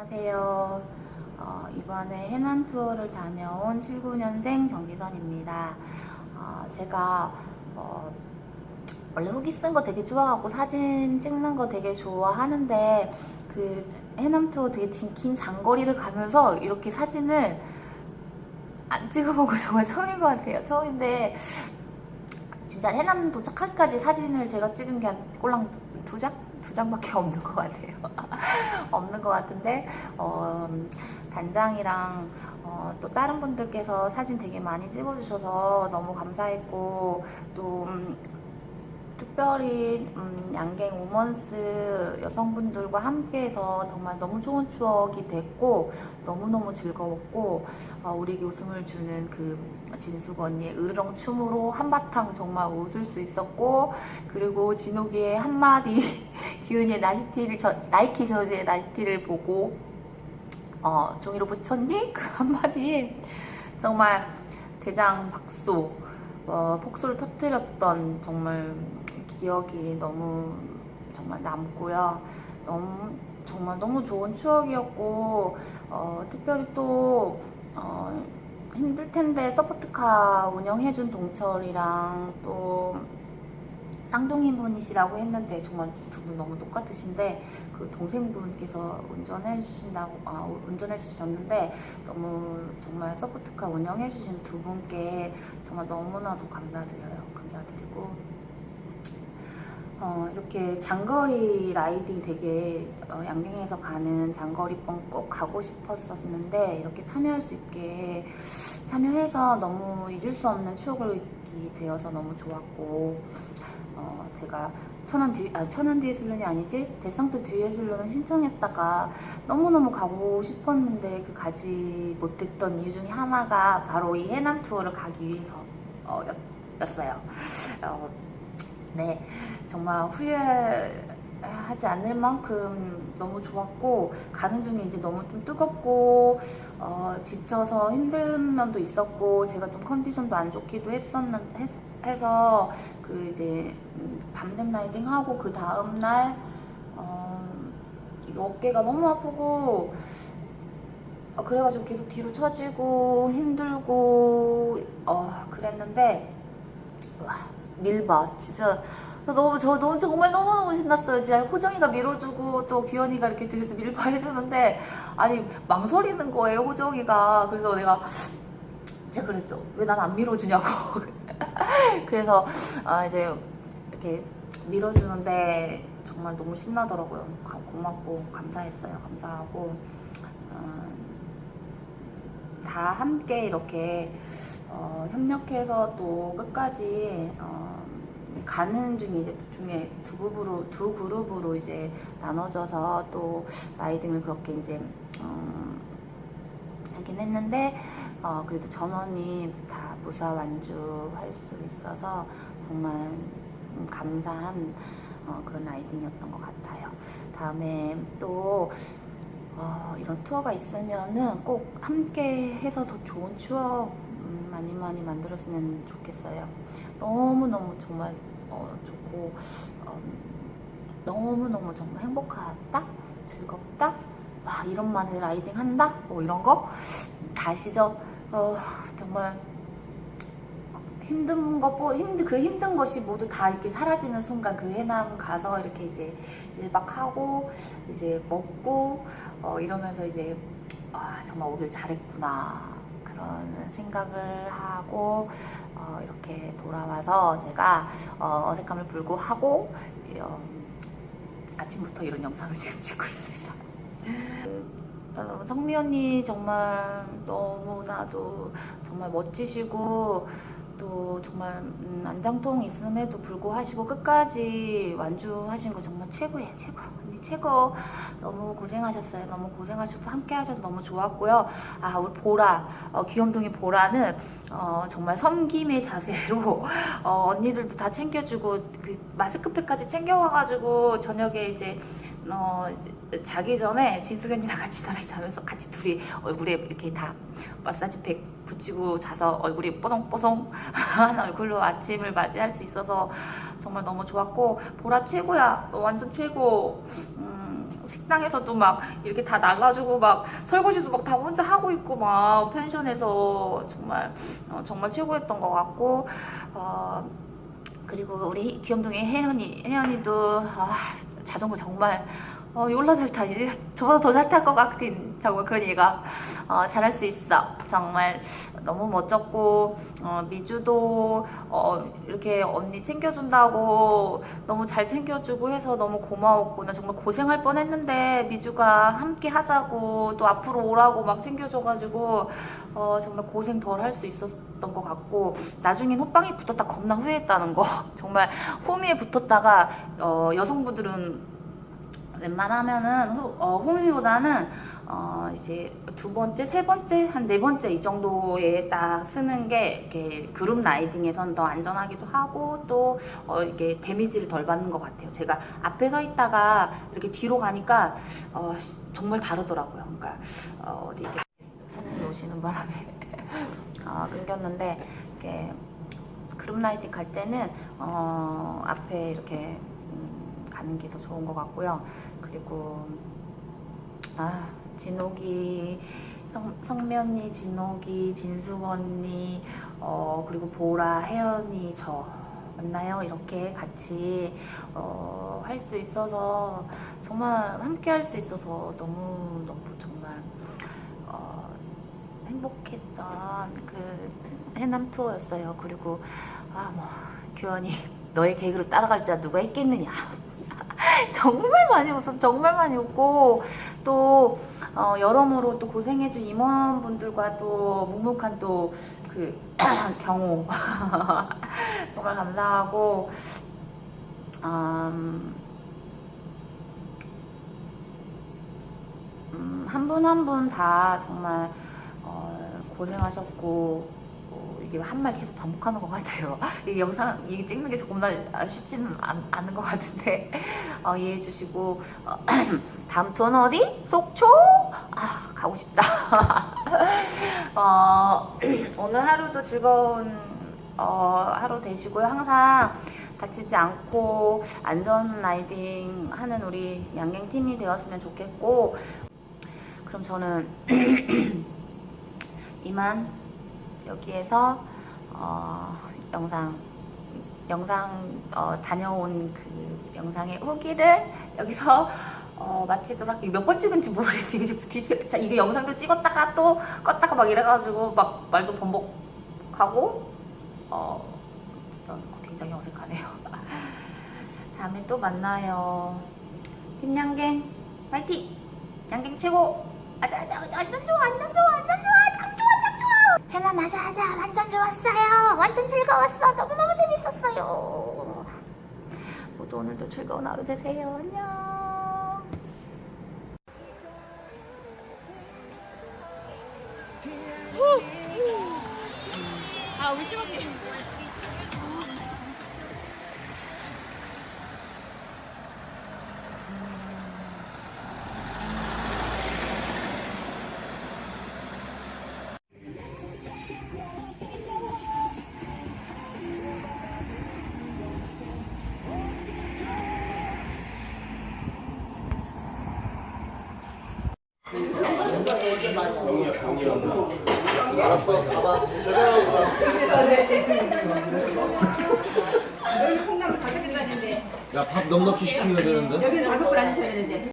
안녕하세요. 어, 이번에 해남 투어를 다녀온 79년생 정기선입니다. 어, 제가 어, 원래 후기 쓴 거 되게 좋아하고 사진 찍는 거 되게 좋아하는데 그 해남 투어 되게 긴, 긴 장거리를 가면서 이렇게 사진을 안 찍어본 거 정말 처음인 것 같아요. 처음인데 진짜 해남 도착하기까지 사진을 제가 찍은 게 한 꼴랑 두 장? 두 장밖에 없는 것 같아요. 없는 것 같은데 어, 단장이랑 어, 또 다른 분들께서 사진 되게 많이 찍어주셔서 너무 감사했고 또 음, 특별히 음, 양갱 우먼스 여성분들과 함께해서 정말 너무 좋은 추억이 됐고 너무너무 즐거웠고 어, 우리에게 웃음을 주는 그 진숙 언니의 으르렁 춤으로 한바탕 정말 웃을 수 있었고 그리고 진욱이의 한마디 기훈이의 나시티를 저, 나이키 저지의 나시티를 보고 어, 종이로 붙였니? 그 한마디에 정말 대장 박수 어, 폭소를 터뜨렸던 정말 기억이 너무 정말 남고요. 너무 정말 너무 좋은 추억이었고 어, 특별히 또 어, 힘들 텐데 서포트카 운영해준 동철이랑 또 쌍둥이 분이시라고 했는데 정말 두 분 너무 똑같으신데 그 동생분께서 운전해 주신다고 아, 운전해 주셨는데 너무 정말 서포트카 운영해 주신 두 분께 정말 너무나도 감사드려요. 감사드리고 어, 이렇게 장거리 라이딩 되게 어, 양갱에서 가는 장거리번 꼭 가고 싶었었는데 이렇게 참여할 수 있게 참여해서 너무 잊을 수 없는 추억이 되어서 너무 좋았고 어, 제가 천안 뒤, 아, 천안 디에슬론이 아니지 데상트 디에슬론을 신청했다가 너무너무 가고 싶었는데 그 가지 못했던 이유 중에 하나가 바로 이 해남 투어를 가기 위해서 어. 어, 네, 정말 후회하지 않을 만큼 너무 좋았고 가는 중에 이제 너무 좀 뜨겁고 어, 지쳐서 힘든 면도 있었고 제가 좀 컨디션도 안 좋기도 했었는 했, 해서 그 이제 음, 밤샘 라이딩 하고 그 다음 날 어, 어깨가 너무 아프고 어, 그래가지고 계속 뒤로 처지고 힘들고 어, 그랬는데 와 밀바 진짜 너무 저 너무 정말 너무 너무 신났어요. 진짜 호정이가 밀어주고 또 규현이가 이렇게 뒤에서 밀바 해주는데 아니 망설이는 거예요 호정이가. 그래서 내가 제가 그랬죠. 왜 난 안 밀어주냐고. 그래서 아 이제 이렇게 밀어주는데 정말 너무 신나더라고요. 가- 고맙고 감사했어요. 감사하고 어, 다 함께 이렇게 어, 협력해서 또 끝까지 어, 가는 중에 이제 중에 두 그룹으로 두 그룹으로 이제 나눠져서 또 라이딩을 그렇게 이제 음, 하긴 했는데 어, 그래도 전원이 다 무사 완주할 수 있어서 정말 음, 감사한 어, 그런 라이딩이었던 것 같아요. 다음에 또 어, 이런 투어가 있으면은 꼭 함께 해서 더 좋은 추억 음, 많이 많이 만들었으면 좋겠어요. 너무너무 정말 어, 좋고 어, 너무너무 정말 행복하다, 즐겁다, 와 이런 맛에 라이딩 한다, 뭐 이런 거 다 아시죠? 어, 정말 힘든 것, 힘든, 그 힘든 것이 모두 다 이렇게 사라지는 순간 그 해남 가서 이렇게 이제 1박 하고 이제 먹고 어, 이러면서 이제 아, 정말 오길 잘했구나 그런 생각을 하고 어, 이렇게 돌아와서 제가 어, 색감을 불구하고 어, 아침부터 이런 영상을 지금 찍고 있습니다. 어, 성미 언니 정말 너무나도 정말 멋지시고 또 정말 음, 안장통 있음에도 불구하시고 끝까지 완주하신 거 정말 최고예요 최고. 언니 최고. 너무 고생하셨어요. 너무 고생하셔서 함께 하셔서 너무 좋았고요. 아 우리 보라 어, 귀염둥이 보라는 어, 정말 섬김의 자세로 어, 언니들도 다 챙겨주고 그 마스크팩까지 챙겨와가지고 저녁에 이제 어, 이제 자기 전에 진수견이랑 같이 나를 자면서 같이 둘이 얼굴에 이렇게 다 마사지팩 붙이고 자서 얼굴이 뽀송뽀송 한 얼굴로 아침을 맞이할 수 있어서 정말 너무 좋았고 보라 최고야. 너 완전 최고. 음, 식당에서도 막 이렇게 다 날라주고 막 설거지도 막 다 혼자 하고 있고 막 펜션에서 정말 어, 정말 최고였던 것 같고 어, 그리고 우리 귀염둥이 혜연이 혜연이도 아, 자전거 정말 어, 올라 잘 타지 저보다 더 잘 탈 것 같은 정말 그런 얘가 어, 잘할 수 있어. 정말 너무 멋졌고 어, 미주도 어, 이렇게 언니 챙겨준다고 너무 잘 챙겨주고 해서 너무 고마웠고 나 정말 고생할 뻔했는데 미주가 함께 하자고 또 앞으로 오라고 막 챙겨줘가지고 어, 정말 고생 덜 할 수 있었던 것 같고 나중엔 호빵이 붙었다 겁나 후회했다는 거. 정말 호미에 붙었다가 어, 여성분들은 웬만하면은 후, 어, 호미보다는 어, 이제 두 번째, 세 번째, 한 네 번째 이 정도에 딱 쓰는 게 이렇게 그룹 라이딩에선 더 안전하기도 하고 또 어, 이게 데미지를 덜 받는 것 같아요. 제가 앞에 서 있다가 이렇게 뒤로 가니까 어, 시- 정말 다르더라고요. 그러니까 어, 디 이제 손님이 오시는 바람에 어, 끊겼는데 이렇게 그룹 라이딩 갈 때는 어, 앞에 이렇게 음, 가는 게 더 좋은 것 같고요. 그리고 아 진옥이 성, 성면이 진옥이 진숙 언니 어, 그리고 보라 혜연이 저 만나요 이렇게 같이 어, 할 수 있어서 정말 함께 할 수 있어서 너무 너무 정말 어, 행복했던 그 해남 투어였어요. 그리고 아뭐 규현이 너의 계획을 따라갈 자 누가 있겠느냐. 정말 많이 웃어서 정말 많이 웃고 또 어, 여러모로 또 고생해준 임원분들과 또 묵묵한 또 그 경호. 정말 감사하고 음, 음, 한분 한 분 다 정말 어, 고생하셨고 어, 이게 한 말 계속 반복하는 것 같아요. 이 영상 이게 찍는 게 정말 쉽지는 않, 않은 것 같은데 어, 이해해 주시고 어, 다음 투어는 어디? 속초? 아 가고 싶다. 어, 오늘 하루도 즐거운 어, 하루 되시고요. 항상 다치지 않고 안전 라이딩 하는 우리 양갱 팀이 되었으면 좋겠고 그럼 저는 이만 여기에서 어, 영상 영상 어, 다녀온 그 영상의 후기를 여기서 어, 마치도록 할게요. 몇 번 찍은지 모르겠어요. 이게, 뒤- 이게 영상도 찍었다가 또 껐다가 막 이래가지고 막 말도 번복하고 어, 굉장히 어색하네요. 다음에 또 만나요. 팀 양갱 파이팅! 양갱 최고! 아자 아자 아자 완전 좋아 완전 좋아 완전 좋아 해나 맞아 맞아 완전 좋았어요. 완전 즐거웠어. 너무너무 재밌었어요. 모두 오늘도 즐거운 하루 되세요. 안녕 알았어 가봐 여기 콩나물 다섯 개까지인데 야밥 넉넉히 시키면 되는데? 여기는 다섯 개 앉으셔야 되는데